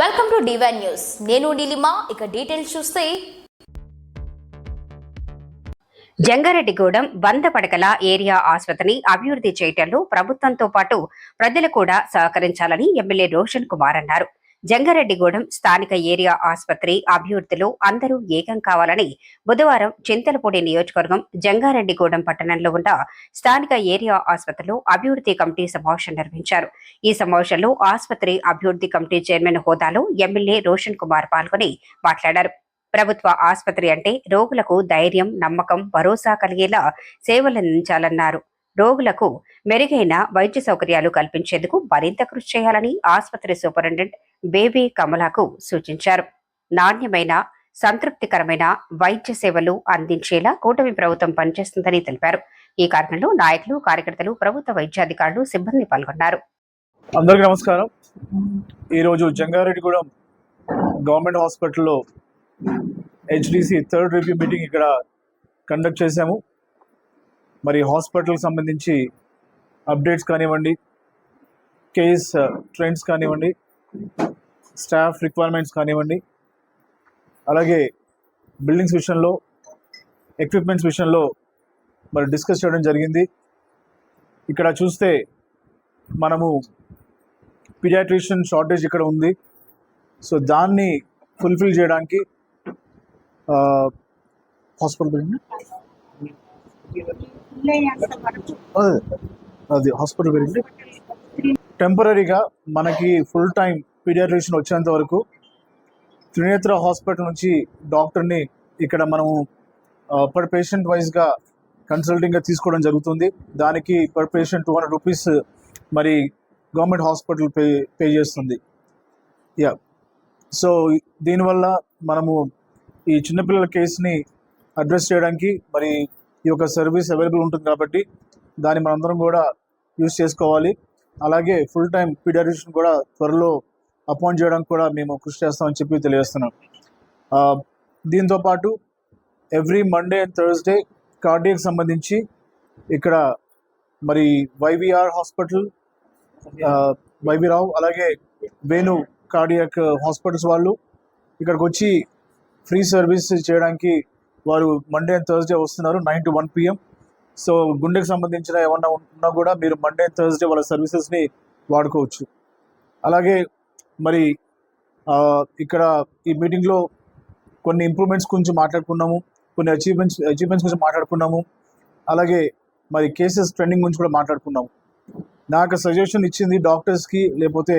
Welcome to divine news నేను నీలిమా ఇక details చూస్తే. జంగారెడ్డిగూడెం వంద పడకల ఏరియా ఆసుపత్రిని అభివృద్ధి చేయటంలో ప్రభుత్వంతో పాటు ప్రజలు కూడా సహకరించాలని ఎమ్మెల్యే రోషన్ కుమార్ అన్నారు. జంగారెడ్డిగూడెం స్థానిక ఏరియా ఆసుపత్రి అభివృద్ధిలో అందరూ ఏకం కావాలని బుధవారం చింతలపూడి నియోజకవర్గం జంగారెడ్డిగూడెం పట్టణంలో ఉన్న స్థానిక ఏరియా ఆసుపత్రిలో అభివృద్ధి కమిటీ సమావేశం నిర్వహించారు. ఈ సమావేశంలో ఆసుపత్రి అభివృద్ధి కమిటీ చైర్మన్ హోదాలో ఎమ్మెల్యే రోషన్ కుమార్ పాల్గొని మాట్లాడారు. ప్రభుత్వ ఆసుపత్రి అంటే రోగులకు ధైర్యం నమ్మకం భరోసా కలిగేలా సేవలందించాలన్నారు రోగులకు మెరుగైన వైద్య సౌకర్యాలు కల్పించేందుకు మరింత కృషి చేయాలని ఆసుపత్రి సూపరింటెండెంట్ బేబీ కమలాకు సూచించారు. నాణ్యమైన సంతృప్తికరమైన వైద్య సేవలు అందించేలా కూటమి ప్రభుత్వం పనిచేస్తుందని తెలిపారు. ఈ కార్యక్రమంలో నాయకులు కార్యకర్తలు ప్రభుత్వ వైద్యాధికారులు సిబ్బంది పాల్గొన్నారు. అందరికీ నమస్కారం. ఈరోజు జంగారెడ్డిగూడెం గవర్నమెంట్ హాస్పిటల్లో హెచ్డిసి థర్డ్ రివ్యూ మీటింగ్ ఇక్కడ కండక్ట్ చేశాము. మరి హాస్పిటల్కి సంబంధించి అప్డేట్స్ కానివ్వండి కేస్ ట్రెండ్స్ కానివ్వండి స్టాఫ్ రిక్వైర్మెంట్స్ కానివ్వండి అలాగే బిల్డింగ్స్ విషయంలో ఎక్విప్మెంట్స్ విషయంలో మరి డిస్కస్ చేయడం జరిగింది. ఇక్కడ చూస్తే మనము పీడియాట్రిషియన్ షార్టేజ్ ఇక్కడ ఉంది. సో దాన్ని ఫుల్ఫిల్ చేయడానికి హాస్పిటల్ అదే, హాస్పిటల్ బిల్డింగ్ టెంపరీగా మనకి ఫుల్ టైం పీడియాట్రిషియన్ వచ్చేంత వరకు త్రినేత్ర హాస్పిటల్ నుంచి డాక్టర్ని ఇక్కడ మనము పర్ పేషెంట్ వైజ్గా కన్సల్టింగ్గా తీసుకోవడం జరుగుతుంది. దానికి per patient two hundred rupees మరి గవర్నమెంట్ హాస్పిటల్ పే పే చేస్తుంది. యా సో దీనివల్ల మనము ఈ చిన్నపిల్లల కేసుని అడ్రస్ చేయడానికి మరి ఈ యొక్క సర్వీస్ అవైలబుల్ ఉంటుంది కాబట్టి దాన్ని మనందరం కూడా యూజ్ చేసుకోవాలి. అలాగే ఫుల్ టైం పీడియాట్రిషియన్ కూడా త్వరలో అపాయింట్ చేయడానికి కూడా మేము కృషి చేస్తామని చెప్పి తెలియజేస్తున్నాం. దీంతోపాటు దీంతో పాటు every Monday and Thursday cardiac సంబంధించి ఇక్కడ మరి వైవిఆర్ హాస్పిటల్ వైవి రావు అలాగే వేణు కార్డియక్ హాస్పిటల్స్ వాళ్ళు ఇక్కడికి వచ్చి ఫ్రీ సర్వీస్ చేయడానికి వారు మండే అండ్ థర్స్డే వస్తున్నారు nine to one PM. So గుండెకి సంబంధించిన ఏమన్నా ఉన్నా కూడా మీరు మండే అండ్ థర్స్డే వాళ్ళ సర్వీసెస్ని వాడుకోవచ్చు. అలాగే మరి ఇక్కడ ఈ మీటింగ్లో కొన్ని ఇంప్రూవ్మెంట్స్ గురించి మాట్లాడుకున్నాము కొన్ని అచీవ్మెంట్స్ అచీవ్మెంట్స్ గురించి మాట్లాడుకున్నాము అలాగే మరి కేసెస్ ట్రెండింగ్ గురించి కూడా మాట్లాడుకున్నాము. నాకు సజెషన్ ఇచ్చింది డాక్టర్స్కి లేకపోతే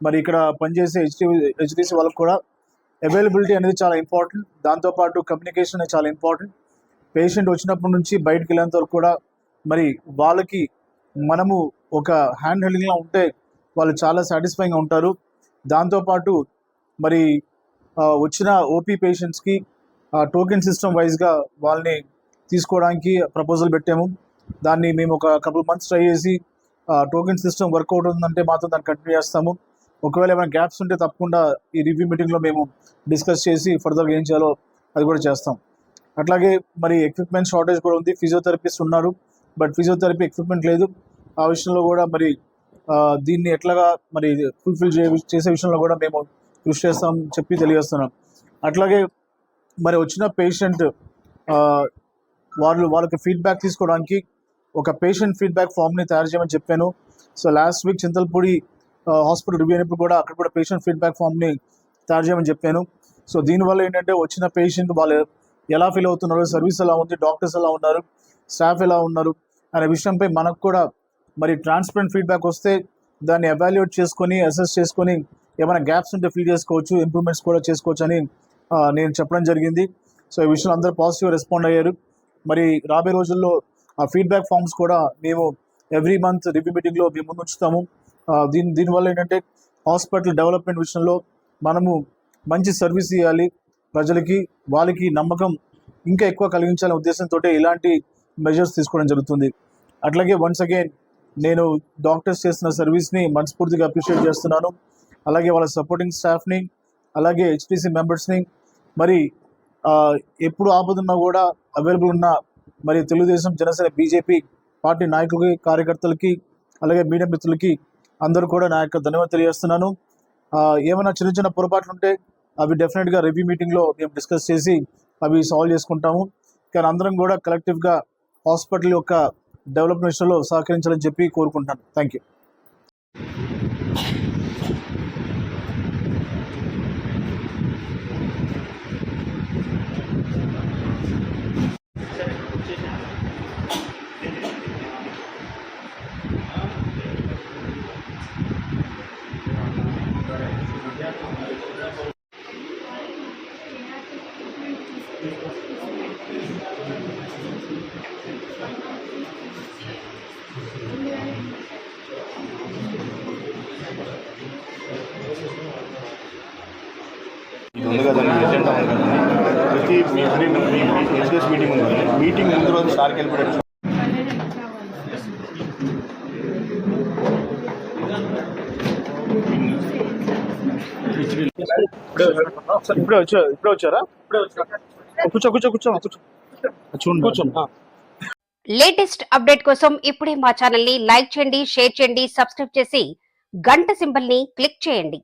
మరి ఇక్కడ పనిచేసే హెచ్డి హెచ్డిసి వాళ్ళకి కూడా అవైలబిలిటీ అనేది చాలా ఇంపార్టెంట్ దాంతోపాటు కమ్యూనికేషన్ అనేది చాలా ఇంపార్టెంట్ పేషెంట్ వచ్చినప్పటి నుంచి బయటకు వెళ్ళేంత వరకు కూడా మరి వాళ్ళకి మనము ఒక హ్యాండ్ హెల్డింగ్లో ఉంటే వాళ్ళు చాలా సాటిస్ఫైయింగ్గా ఉంటారు. దాంతోపాటు మరి వచ్చిన ఓపీ పేషెంట్స్కి టోకెన్ సిస్టమ్ వైజ్గా వాళ్ళని తీసుకోవడానికి ప్రపోజల్ పెట్టాము. దాన్ని మేము ఒక కపుల్ మంత్స్ ట్రై చేసి టోకెన్ సిస్టమ్ వర్కౌట్ ఉందంటే మాత్రం దాన్ని కంటిన్యూ చేస్తాము. ఒకవేళ ఏమైనా గ్యాప్స్ ఉంటే తప్పకుండా ఈ రివ్యూ మీటింగ్లో మేము డిస్కస్ చేసి ఫర్దర్గా ఏం చేయాలో అది కూడా చేస్తాం. అట్లాగే మరి ఎక్విప్మెంట్ షార్టేజ్ కూడా ఉంది. ఫిజియోథెరపిస్ట్ ఉన్నారు. బట్ ఫిజియోథెరపీ ఎక్విప్మెంట్ లేదు. ఆ విషయంలో కూడా మరి దీన్ని ఎట్లాగా మరి ఫుల్ఫిల్ చే చేసే విషయంలో కూడా మేము కృషి చేస్తాం చెప్పి తెలియజేస్తున్నాం. అట్లాగే మరి వచ్చిన పేషెంట్ వాళ్ళు వాళ్ళకి ఫీడ్బ్యాక్ తీసుకోవడానికి ఒక పేషెంట్ ఫీడ్బ్యాక్ ఫామ్ని తయారు చేయమని చెప్పాను. So last week Chintalapudi hospital review అయినప్పుడు కూడా అక్కడ కూడా పేషెంట్ ఫీడ్బ్యాక్ ఫామ్ని తయారు చేయమని చెప్పాను. సో దీనివల్ల ఏంటంటే వచ్చిన పేషెంట్ వాళ్ళు ఎలా ఫీల్ అవుతున్నారు? సర్వీస్ ఎలా ఉంది? డాక్టర్స్ ఎలా ఉన్నారు? స్టాఫ్ ఎలా ఉన్నారు? అనే విషయంపై మనకు కూడా మరి ట్రాన్స్పరెంట్ ఫీడ్బ్యాక్ వస్తే దాన్ని ఎవాల్యుయేట్ చేసుకొని అసెస్ చేసుకొని ఏమైనా గ్యాప్స్ ఉంటే ఫిల్ చేసుకోవచ్చు ఇంప్రూవ్మెంట్స్ కూడా చేసుకోవచ్చు అని నేను చెప్పడం జరిగింది. సో ఈ విషయంలో అందరూ పాజిటివ్ రెస్పాండ్ అయ్యారు. మరి రాబోయే రోజుల్లో ఆ ఫీడ్బ్యాక్ ఫామ్స్ కూడా మేము ఎవ్రీ మంత్ రివ్యూ మీటింగ్లో మేము ముందు ఉంచుతాము. దీని దీనివల్ల ఏంటంటే హాస్పిటల్ డెవలప్మెంట్ విషయంలో మనము మంచి సర్వీస్ ఇవ్వాలి ప్రజలకి వాళ్ళకి నమ్మకం ఇంకా ఎక్కువ కలిగించాలనే ఉద్దేశంతో ఇలాంటి మెజర్స్ తీసుకోవడం జరుగుతుంది. అట్లాగే వన్స్ అగైన్ నేను డాక్టర్స్ చేసిన సర్వీస్ని మనస్ఫూర్తిగా అప్రిషియేట్ చేస్తున్నాను. అలాగే వాళ్ళ సపోర్టింగ్ స్టాఫ్ని అలాగే హెచ్పిసి మెంబర్స్ని మరి ఎప్పుడు ఆపదున్నా కూడా అవైలబుల్ ఉన్న మరి తెలుగుదేశం జనసేన బీజేపీ పార్టీ నాయకులకి కార్యకర్తలకి అలాగే మీడియా మిత్రులకి అందరూ కూడా నా యొక్క ధన్యవాదాలు తెలియజేస్తున్నాను. ఏమైనా చిన్న చిన్న పొరపాట్లు ఉంటే అవి డెఫినెట్గా రివ్యూ మీటింగ్లో మేము డిస్కస్ చేసి అవి సాల్వ్ చేసుకుంటాము. కానీ అందరం కూడా కలెక్టివ్గా హాస్పిటల్ యొక్క డెవలప్మెంట్స్లో సహకరించాలని చెప్పి కోరుకుంటాను థ్యాంక్ యూ ఉంది కదండి ఎజెండా ఉంది కదండి ప్రతి మీ ఎవ్రీ మీ ఎస్బీఎస్ మీటింగ్ ఉంది. మీటింగ్ ముందు రోజు సార్కి వెళ్ళిపోయాడు. ఇప్పుడే వచ్చా ఇప్పుడే వచ్చారా? కూర్చో కూర్చో కూర్చో కూర్చో. చూడండి. కూర్చో లేటెస్ట్ అప్డేట్ కోసం ఇప్పుడే మా ఛానల్ని లైక్ చేయండి షేర్ చేయండి సబ్స్క్రైబ్ చేసి గంట సింబల్ని క్లిక్ చేయండి.